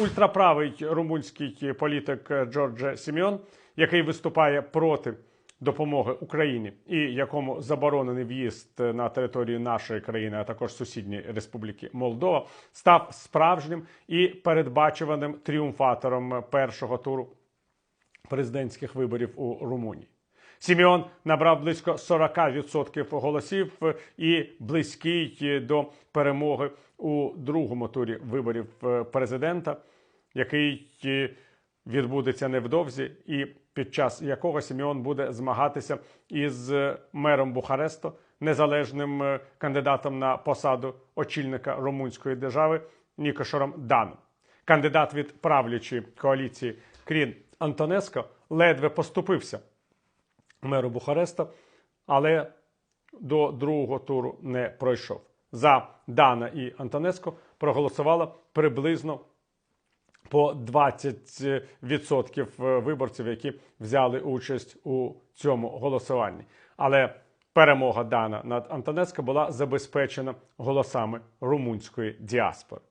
ультраправий румунський політик Джордже Сіміон, який виступає проти допомоги Україні і якому заборонений в'їзд на територію нашої країни, а також сусідньої республіки Молдова, став справжнім і передбачуваним тріумфатором першого туру президентських виборів у Румунії. Сіміон набрав близько 40% голосів і близький до перемоги у другому турі виборів е, президента, який е, відбудеться невдовзі, і під час якого Сіміон буде змагатися із е, мером Бухаресту, незалежним е, кандидатом на посаду очільника румунської держави Нікошором Даном. Кандидат від правлячої коаліції Крін Антонеско ледве поступився меру Бухареста, але до другого туру не пройшов. За Дана і Антонеско проголосувало приблизно по 20% виборців, які взяли участь у цьому голосуванні. Але перемога Дана над Антонеско була забезпечена голосами румунської діаспори.